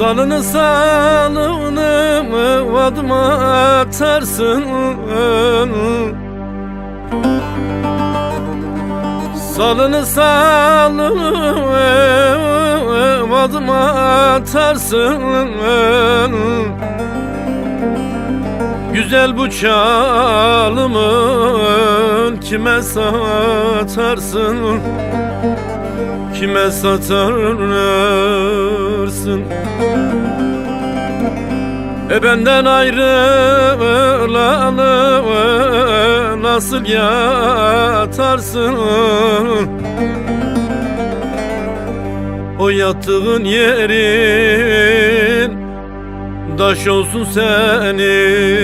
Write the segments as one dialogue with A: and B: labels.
A: Salını salını vadıma atarsın. Salını salını vadıma atarsın. Güzel bu çalımın kime satarsın Kime satarsın E benden ayrılalı nasıl yatarsın? O yattığın yerin Daş olsun senin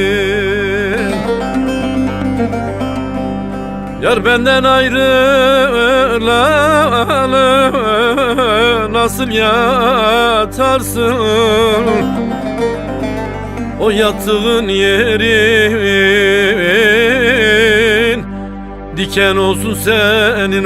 A: Yar benden ayrılalı Nasıl yatarsın? O yattığın yerin Diken olsun senin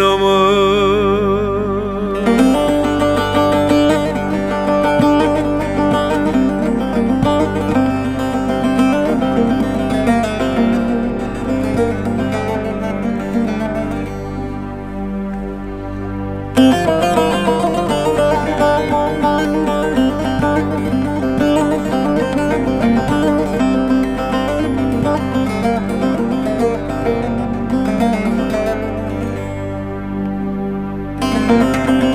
A: Música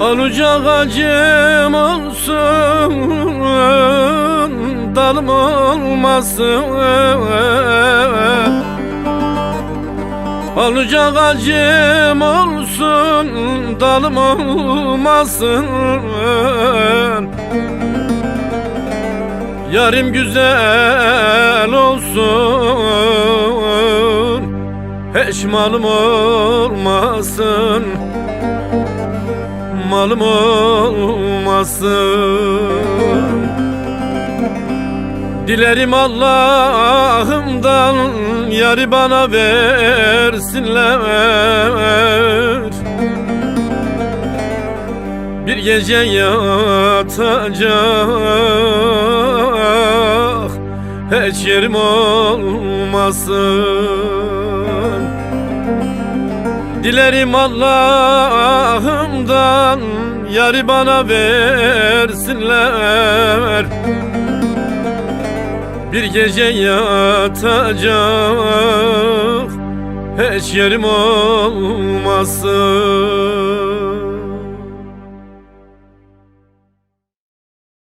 A: Alacak acım olsun Dalım olmasın. Alacak acım olsun Dalım olmasın. Yarim güzel olsun Hiç malım olmasın. Malım olmasın. Dilerim Allah'ımdan yarı bana versinler. Bir gece yatacak hiç yerim olmasın Dilerim Allah'ımdan yarı bana versinler. Bir gece yatacak hiç yerim olmasın